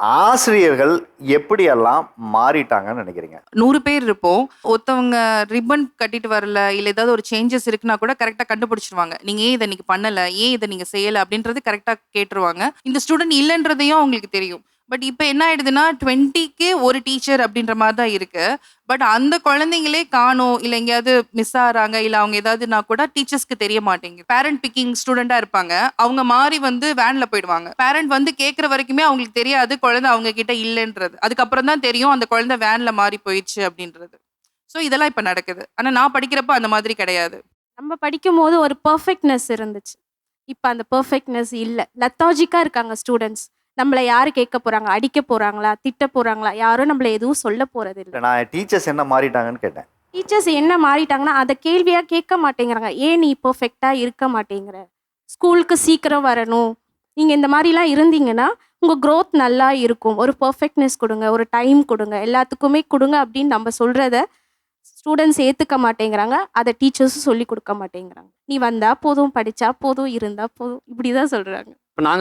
ஆசிரியர்கள் எப்படியெல்லாம் மாறிட்டாங்கன்னு நினைக்கிறீங்க? நூறு பேர் இருப்போம். ஒருத்தவங்க ரிப்பன் கட்டிட்டு வரல இல்ல ஏதாவது ஒரு சேஞ்சஸ் இருக்குன்னா கூட கரெக்டா கண்டுபிடிச்சிருவாங்க. நீங்க ஏன் இதை நீங்க பண்ணல? ஏன் இதை நீங்க செய்யல? அப்படின்றது கரெக்டா கேட்டுருவாங்க. இந்த ஸ்டூடெண்ட் இல்லைன்றதையும் அவங்களுக்கு தெரியும். பட் இப்போ என்ன ஆயிடுதுன்னா டுவெண்ட்டிக்கே ஒரு டீச்சர் அப்படின்ற மாதிரி தான் இருக்கு. பட் அந்த குழந்தைங்களே காணோம் இல்லை எங்கேயாவது மிஸ் ஆகிறாங்க இல்லை அவங்க ஏதாவதுனா கூட டீச்சர்ஸ்க்கு தெரிய மாட்டேங்குது. பேரண்ட் பிக்கிங் ஸ்டூடெண்டாக இருப்பாங்க. அவங்க மாறி வந்து வேனில் போயிடுவாங்க. பேரண்ட் வந்து கேட்குற வரைக்குமே அவங்களுக்கு தெரியாது குழந்தை அவங்க கிட்ட இல்லைன்றது. அதுக்கப்புறம் தான் தெரியும் அந்த குழந்தை வேனில் மாறி போயிடுச்சு அப்படின்றது. ஸோ இதெல்லாம் இப்போ நடக்குது. ஆனால் நான் படிக்கிறப்ப அந்த மாதிரி கிடையாது. நம்ம படிக்கும்போது ஒரு பர்ஃபெக்ட்னஸ் இருந்துச்சு. இப்போ அந்த பர்ஃபெக்ட்னஸ் இல்லை. லத்தாஜிக்காக இருக்காங்க ஸ்டூடெண்ட்ஸ் நம்மளை யார் கேட்க போகிறாங்க அடிக்க போகிறாங்களா திட்ட போகிறாங்களா யாரும் நம்மளை எதுவும் சொல்ல போகிறது இல்லை நான் டீச்சர்ஸ் என்ன மாறிட்டாங்கன்னு கேட்டேன். டீச்சர்ஸ் என்ன மாறிட்டாங்கன்னா அதை கேள்வியாக கேட்க மாட்டேங்கிறாங்க. ஏன் நீ பர்ஃபெக்டாக இருக்க மாட்டேங்கிற? ஸ்கூலுக்கு சீக்கிரம் வரணும். நீங்கள் இந்த மாதிரிலாம் இருந்தீங்கன்னா உங்கள் growth நல்லா இருக்கும். ஒரு பர்ஃபெக்ட்னஸ் கொடுங்க ஒரு டைம் கொடுங்க எல்லாத்துக்குமே கொடுங்க அப்படின்னு நம்ம சொல்கிறத ஸ்டூடெண்ட்ஸ் ஏற்றுக்க மாட்டேங்கிறாங்க. அதை டீச்சர்ஸும் சொல்லி கொடுக்க மாட்டேங்கிறாங்க. நீ வந்தா போதும் படித்தா போதும் இருந்தால் போதும். இப்படி தான் சொல்கிறாங்க இப்போ நாங்கள்